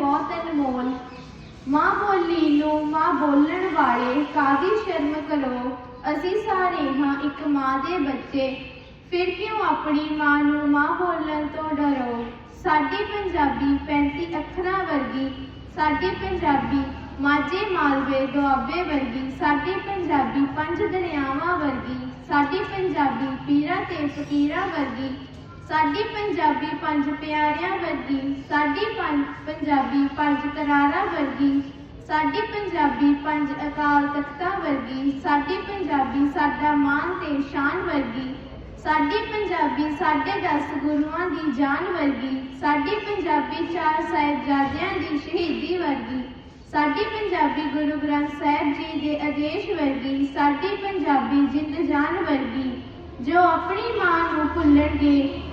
ਬਹੁਤ ਅਨਮੋਲ। ਮਾਂ ਬੋਲੀ ਨੂੰ ਮਾਂ ਬੋਲਣ ਵਾਲੇ ਕਾਦੀ ਸ਼ਰਮ ਕਰੋ? ਅਸੀਂ ਸਾਰੇ ਹਾਂ ਇੱਕ ਮਾਂ ਦੇ ਬੱਚੇ। ਫਿਰ ਕਿਉਂ ਆਪਣੀ ਮਾਂ ਨੂੰ ਮਾਂ ਬੋਲਣ ਤੋਂ ਡਰੋ? ਸਾਡੀ ਪੰਜਾਬੀ 35 ਅੱਖਰਾਂ ਵਰਗੀ, ਸਾਡੀ ਪੰਜਾਬੀ ਮਾਝੇ, ਮਾਲਵੇ, ਦੁਆਬੇ ਵਰਗੀ, ਸਾਡੀ ਪੰਜਾਬੀ ਪੰਜ ਦਰਿਆਵਾਂ ਵਰਗੀ, ਸਾਡੀ ਪੰਜਾਬੀ ਪੀਰਾਂ ਤੇ ਫਕੀਰਾਂ ਵਰਗੀ ਸਾਡੀ ਪੰਜਾਬੀ ਪੰਜ ਪਿਆਰਿਆਂ ਵਰਗੀ, ਸਾਡੀ ਪੰਜ ਪੰਜਾਬੀ ਪੰਜ ਕਰਾਰਾਂ ਵਰਗੀ, ਸਾਡੀ ਪੰਜਾਬੀ ਪੰਜ ਅਕਾਲ ਤਖਤਾਂ ਵਰਗੀ, ਸਾਡੀ ਪੰਜਾਬੀ ਸਾਡਾ ਮਾਨ ਤੇ ਸ਼ਾਨ ਵਰਗੀ, ਸਾਡੀ ਪੰਜਾਬੀ ਸਾਡੇ ਦਸ ਗੁਰੂਆਂ ਦੀ ਜਾਨ ਵਰਗੀ, ਸਾਡੀ ਪੰਜਾਬੀ ਚਾਰ ਸਾਹਿਬਜ਼ਾਦਿਆਂ ਦੀ ਸ਼ਹੀਦੀ ਵਰਗੀ, ਸਾਡੀ ਪੰਜਾਬੀ ਗੁਰੂ ਗ੍ਰੰਥ ਸਾਹਿਬ ਜੀ ਦੇ ਆਦੇਸ਼ ਵਰਗੀ, ਸਾਡੀ ਪੰਜਾਬੀ ਜਿੰਦ ਜਾਨ ਵਰਗੀ, ਜੋ ਆਪਣੀ ਮਾਂ ਨੂੰ ਭੁੱਲਣਗੇ